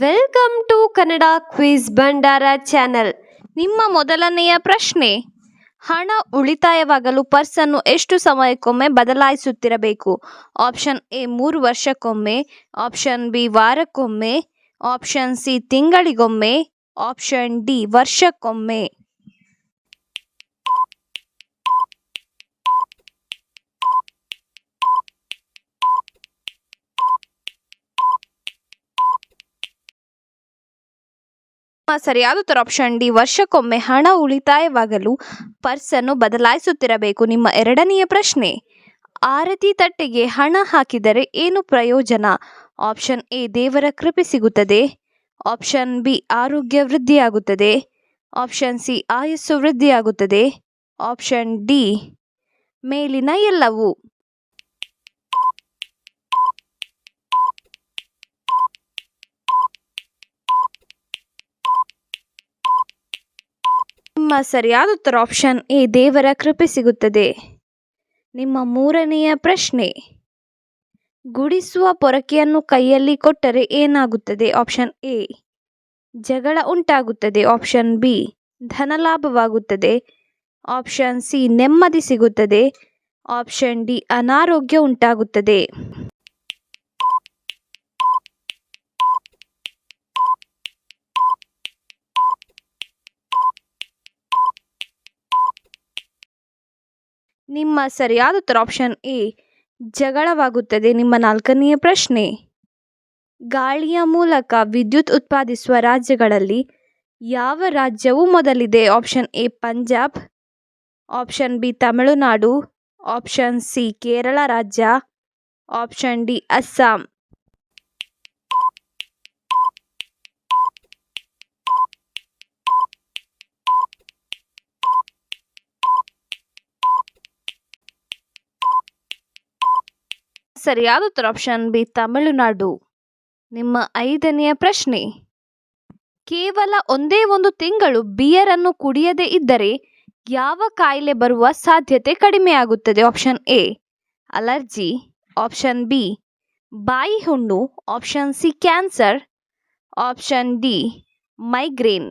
Welcome to Kannada quiz Bhandara channel ನಿಮ್ಮ ಮೊದಲನೆಯ ಪ್ರಶ್ನೆ, ಹಣ ಉಳಿತಾಯವಾಗಲು ಪರ್ಸನ್ನು ಎಷ್ಟು ಸಮಯಕ್ಕೊಮ್ಮೆ ಬದಲಾಯಿಸುತ್ತಿರಬೇಕು? ಆಪ್ಷನ್ ಎ ಮೂರು ವರ್ಷಕ್ಕೊಮ್ಮೆ. ಆಪ್ಷನ್ ಬಿ ವಾರಕ್ಕೊಮ್ಮೆ. ಆಪ್ಷನ್ ಸಿ ತಿಂಗಳಿಗೊಮ್ಮೆ. ಆಪ್ಷನ್ ಡಿ ವರ್ಷಕ್ಕೊಮ್ಮೆ. ಸರಿಯಾದ ಉತ್ತರ ಆಪ್ಷನ್ ಡಿ ವರ್ಷಕ್ಕೊಮ್ಮೆ ಹಣ ಉಳಿತಾಯವಾಗಲು ಪರ್ಸನ್ನು ಬದಲಾಯಿಸುತ್ತಿರಬೇಕು. ನಿಮ್ಮ ಎರಡನೆಯ ಪ್ರಶ್ನೆ, ಆರತಿ ತಟ್ಟೆಗೆ ಹಣ ಹಾಕಿದರೆ ಏನು ಪ್ರಯೋಜನ? ಆಪ್ಷನ್ ಎ, ದೇವರ ಕೃಪೆ ಸಿಗುತ್ತದೆ. ಆಪ್ಷನ್ ಬಿ, ಆರೋಗ್ಯ ವೃದ್ಧಿಯಾಗುತ್ತದೆ. ಆಪ್ಷನ್ ಸಿ, ಆಯಸ್ಸು ವೃದ್ಧಿಯಾಗುತ್ತದೆ. ಆಪ್ಷನ್ ಡಿ, ಮೇಲಿನ ಎಲ್ಲವೂ. ನಿಮ್ಮ ಸರಿಯಾದ ಉತ್ತರ ಆಪ್ಷನ್ ಎ, ದೇವರ ಕೃಪೆ ಸಿಗುತ್ತದೆ. ನಿಮ್ಮ ಮೂರನೆಯ ಪ್ರಶ್ನೆ, ಗುಡಿಸುವ ಪೊರಕೆಯನ್ನು ಕೈಯಲ್ಲಿ ಕೊಟ್ಟರೆ ಏನಾಗುತ್ತದೆ? ಆಪ್ಷನ್ ಎ, ಜಗಳ ಉಂಟಾಗುತ್ತದೆ. ಆಪ್ಷನ್ ಬಿ ಧನಲಾಭವಾಗುತ್ತದೆ ಆಪ್ಷನ್ ಸಿ, ನೆಮ್ಮದಿ ಸಿಗುತ್ತದೆ. ಆಪ್ಷನ್ ಡಿ, ಅನಾರೋಗ್ಯ ಉಂಟಾಗುತ್ತದೆ. ನಿಮ್ಮ ಸರಿಯಾದ ಉತ್ತರ ಆಪ್ಷನ್ ಎ ಜಗಳವಾಗುತ್ತದೆ. ನಿಮ್ಮ ನಾಲ್ಕನೆಯ ಪ್ರಶ್ನೆ, ಗಾಳಿಯ ಮೂಲಕ ವಿದ್ಯುತ್ ಉತ್ಪಾದಿಸುವ ರಾಜ್ಯಗಳಲ್ಲಿ ಯಾವ ರಾಜ್ಯವು ಮೊದಲಿದೆ? Option A Punjab. Option B Tamil Nadu. Option C Kerala ರಾಜ್ಯ. Option D Assam. ಸರಿಯಾದ ಉತ್ತರ ಆಪ್ಷನ್ ಬಿ ತಮಿಳುನಾಡು. ನಿಮ್ಮ ಐದನೆಯ ಪ್ರಶ್ನೆ. ಕೇವಲ ಒಂದೇ ಒಂದು ತಿಂಗಳು ಬಿಯರನ್ನು ಕುಡಿಯದೇ ಇದ್ದರೆ ಯಾವ ಕಾಯಿಲೆ ಬರುವ ಸಾಧ್ಯತೆ ಕಡಿಮೆಯಾಗುತ್ತದೆ? Option A. Allergy. Option B. ಬಾಯಿ ಹುಣ್ಣು option C cancer. Option D. Migraine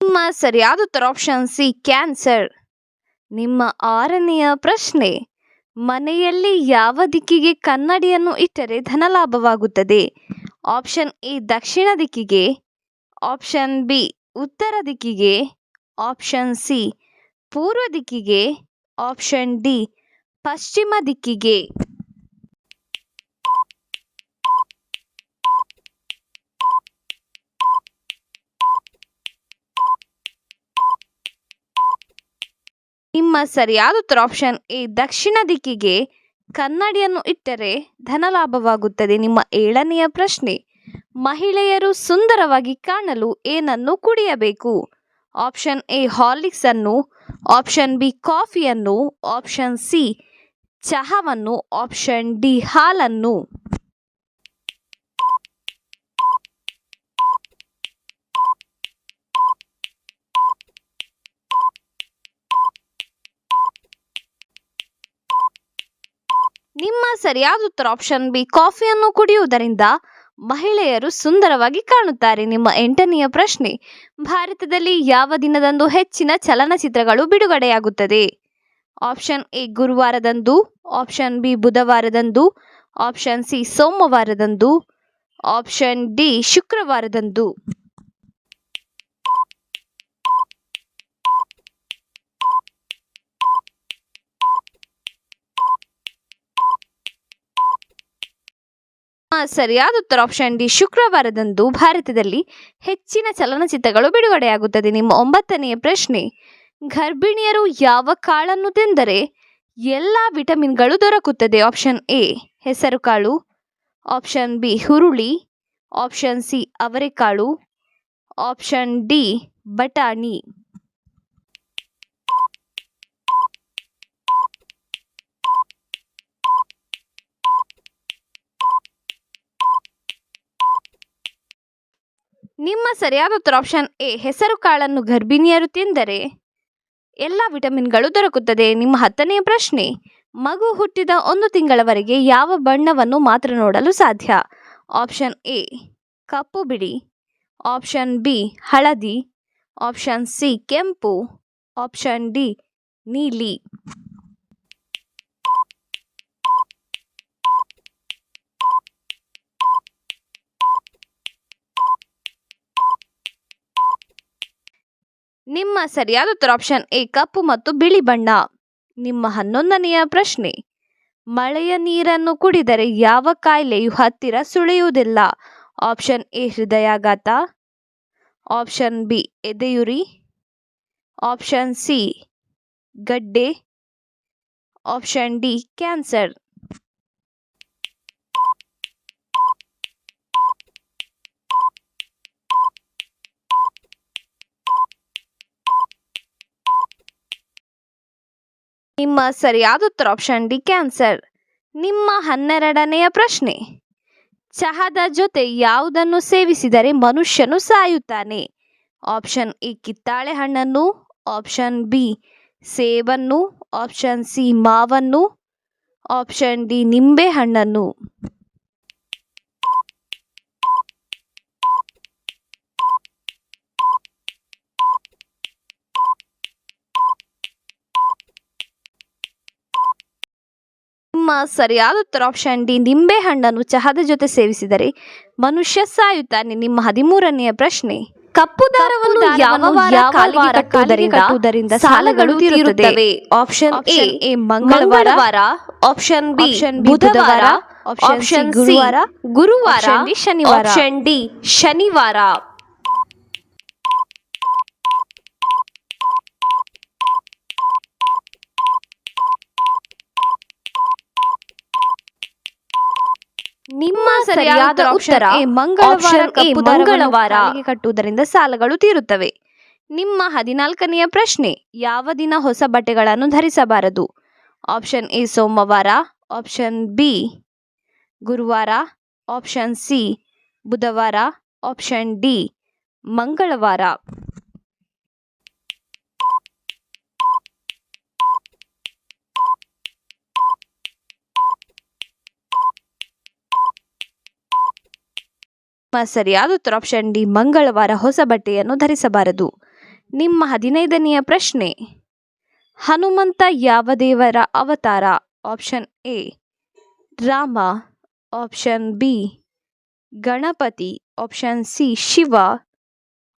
ನಿಮ್ಮ ಸರಿಯಾದ ಉತ್ತರ ಆಪ್ಷನ್ ಸಿ ಕ್ಯಾನ್ಸರ್ ನಿಮ್ಮ ಆರನೆಯ ಪ್ರಶ್ನೆ, ಮನೆಯಲ್ಲಿ ಯಾವ ದಿಕ್ಕಿಗೆ ಕನ್ನಡಿಯನ್ನು ಇಟ್ಟರೆ ಧನಲಾಭವಾಗುತ್ತದೆ? ಆಪ್ಷನ್ ಎ ದಕ್ಷಿಣ ದಿಕ್ಕಿಗೆ. ಆಪ್ಷನ್ ಬಿ ಉತ್ತರ ದಿಕ್ಕಿಗೆ. ಆಪ್ಷನ್ ಸಿ ಪೂರ್ವ ದಿಕ್ಕಿಗೆ. ಆಪ್ಷನ್ ಡಿ ಪಶ್ಚಿಮ ದಿಕ್ಕಿಗೆ. ನಿಮ್ಮ ಸರಿಯಾದ ಉತ್ತರ ಆಪ್ಷನ್ ಎ ದಕ್ಷಿಣ ದಿಕ್ಕಿಗೆ ಕನ್ನಡಿಯನ್ನು ಇಟ್ಟರೆ ಧನಲಾಭವಾಗುತ್ತದೆ ನಿಮ್ಮ ಏಳನೆಯ ಪ್ರಶ್ನೆ, ಮಹಿಳೆಯರು ಸುಂದರವಾಗಿ ಕಾಣಲು ಏನನ್ನು ಕುಡಿಯಬೇಕು? ಆಪ್ಷನ್ ಎ ಹಾರ್ಲಿಕ್ಸ್ ಅನ್ನು ಆಪ್ಷನ್ ಬಿ ಕಾಫಿಯನ್ನು ಆಪ್ಷನ್ ಸಿ, ಚಹಾವನ್ನು ಆಪ್ಷನ್ ಡಿ, ಹಾಲನ್ನು. ನಿಮ್ಮ ಸರಿಯಾದ ಉತ್ತರ ಆಪ್ಷನ್ ಬಿ ಕಾಫಿಯನ್ನು ಕುಡಿಯುವುದರಿಂದ ಮಹಿಳೆಯರು ಸುಂದರವಾಗಿ ಕಾಣುತ್ತಾರೆ. ನಿಮ್ಮ ಎಂಟನೆಯ ಪ್ರಶ್ನೆ, ಭಾರತದಲ್ಲಿ ಯಾವ ದಿನದಂದು ಹೆಚ್ಚಿನ ಚಲನಚಿತ್ರಗಳು ಬಿಡುಗಡೆಯಾಗುತ್ತದೆ? ಆಪ್ಷನ್ ಎ ಗುರುವಾರದಂದು. ಆಪ್ಷನ್ ಬಿ ಬುಧವಾರದಂದು. ಆಪ್ಷನ್ ಸಿ ಸೋಮವಾರದಂದು. ಆಪ್ಷನ್ ಡಿ ಶುಕ್ರವಾರದಂದು. ಸರಿಯಾದ ಉತ್ತರ ಆಪ್ಷನ್ ಡಿ ಶುಕ್ರವಾರದಂದು ಭಾರತದಲ್ಲಿ ಹೆಚ್ಚಿನ ಚಲನಚಿತ್ರಗಳು ಬಿಡುಗಡೆಯಾಗುತ್ತದೆ. ನಿಮ್ಮ ಒಂಬತ್ತನೆಯ ಪ್ರಶ್ನೆ, ಗರ್ಭಿಣಿಯರು ಯಾವ ಕಾಳನ್ನು ತಿಂದರೆ ಎಲ್ಲ ವಿಟಮಿನ್ಗಳು ದೊರಕುತ್ತದೆ? ಆಪ್ಷನ್ ಎ ಹೆಸರುಕಾಳು ಆಪ್ಷನ್ ಬಿ ಹುರುಳಿ. ಆಪ್ಷನ್ ಸಿ ಅವರೆಕಾಳು. ಆಪ್ಷನ್ ಡಿ ಬಟಾಣಿ. ನಿಮ್ಮ ಸರಿಯಾದ ಉತ್ತರ ಆಪ್ಷನ್ ಎ, ಹೆಸರು ಕಾಳನ್ನು ಗರ್ಭಿಣಿಯರು ತಿಂದರೆ ಎಲ್ಲ ವಿಟಮಿನ್ಗಳು ದೊರಕುತ್ತದೆ. ನಿಮ್ಮ ಹತ್ತನೆಯ ಪ್ರಶ್ನೆ, ಮಗು ಹುಟ್ಟಿದ ಒಂದು ತಿಂಗಳವರೆಗೆ ಯಾವ ಬಣ್ಣವನ್ನು ಮಾತ್ರ ನೋಡಲು ಸಾಧ್ಯ? ಆಪ್ಷನ್ ಎ, ಕಪ್ಪು ಬಿಡಿ. ಆಪ್ಷನ್ ಬಿ, ಹಳದಿ. ಆಪ್ಷನ್ ಸಿ, ಕೆಂಪು. ಆಪ್ಷನ್ ಡಿ, ನೀಲಿ. ನಿಮ್ಮ ಸರಿಯಾದ ಉತ್ತರ ಆಪ್ಷನ್ ಎ, ಕಪ್ಪು ಮತ್ತು ಬಿಳಿ ಬಣ್ಣ. ನಿಮ್ಮ ಹನ್ನೊಂದನೆಯ ಪ್ರಶ್ನೆ, ಮಳೆಯ ನೀರನ್ನು ಕುಡಿದರೆ ಯಾವ ಕಾಯಿಲೆಯು ಹತ್ತಿರ ಸುಳಿಯುವುದಿಲ್ಲ? ಆಪ್ಷನ್ ಎ, ಹೃದಯಾಘಾತ. ಆಪ್ಷನ್ ಬಿ, ಎದೆಯುರಿ. ಆಪ್ಷನ್ ಸಿ, ಗಡ್ಡೆ. ಆಪ್ಷನ್ ಡಿ ಕ್ಯಾನ್ಸರ್ ನಿಮ್ಮ ಸರಿಯಾದ ಉತ್ತರ ಆಪ್ಷನ್ ಡಿ ಕ್ಯಾನ್ಸರ್ ನಿಮ್ಮ ಹನ್ನೆರಡನೆಯ ಪ್ರಶ್ನೆ. ಚಹಾದ ಜೊತೆ ಯಾವುದನ್ನು ಸೇವಿಸಿದರೆ ಮನುಷ್ಯನು ಸಾಯುತ್ತಾನೆ? ಆಪ್ಷನ್ ಎ ಕಿತ್ತಾಳೆ ಹಣ್ಣನ್ನು ಆಪ್ಷನ್ ಬಿ ಸೇಬನ್ನು ಆಪ್ಷನ್ ಸಿ ಮಾವನ್ನು ಆಪ್ಷನ್ ಡಿ ನಿಂಬೆ ಹಣ್ಣನ್ನು. ನಿಮ್ಮ ಸರಿಯಾದ ಉತ್ತರ ಆಪ್ಷನ್ ಡಿ ನಿಂಬೆ ಹಣ್ಣನ್ನು ಚಹಾದ ಜೊತೆ ಸೇವಿಸಿದರೆ ಮನುಷ್ಯ ಸಾಯುತ್ತಾನೆ ನಿಮ್ಮ ಹದಿಮೂರನೆಯ ಪ್ರಶ್ನೆ. ಕಪ್ಪು ದಾರವನ್ನು ಯಾವ ವಾರ ಕಟ್ಟುವುದರಿಂದ ಸಾಲಗಳು ತೀರುತ್ತವೆ ಆಪ್ಷನ್ ಎ ಮಂಗಳವಾರ. ಆಪ್ಷನ್ ಬಿ ಬುಧವಾರ. ಆಪ್ಷನ್ ಗುರುವಾರ. ಗುರುವಾರ. ಶನಿವಾರ. ಆಪ್ಷನ್ ಡಿ ಶನಿವಾರ. ನಿಮ್ಮ ಸರಿಯಾದ ಉತ್ತರ ಮಂಗಳವಾರ ಮಂಗಳವಾರ. ಕಟ್ಟುವುದರಿಂದ ಸಾಲಗಳು ತೀರುತ್ತವೆ. ನಿಮ್ಮ ಹದಿನಾಲ್ಕನೆಯ ಪ್ರಶ್ನೆ ಯಾವ ದಿನ ಹೊಸ ಬಟ್ಟೆಗಳನ್ನು ಧರಿಸಬಾರದು? ಆಪ್ಷನ್ ಎ ಸೋಮವಾರ ಆಪ್ಷನ್ ಬಿ ಗುರುವಾರ ಆಪ್ಷನ್ ಸಿ ಬುಧವಾರ ಆಪ್ಷನ್ ಡಿ ಮಂಗಳವಾರ. ಸರಿಯಾದ ಉತ್ತರ ಆಪ್ಷನ್ ಡಿ, ಮಂಗಳವಾರ ಹೊಸ ಬಟ್ಟೆಯನ್ನು ಧರಿಸಬಾರದು. ನಿಮ್ಮ ಹದಿನೈದನೆಯ ಪ್ರಶ್ನೆ, ಹನುಮಂತ ಯಾವ ದೇವರ ಅವತಾರ? Option A, Rama. Option B, Ganapati. Option C, Shiva.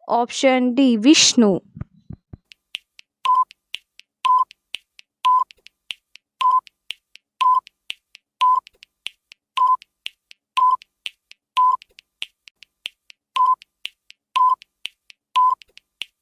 Option D, Vishnu.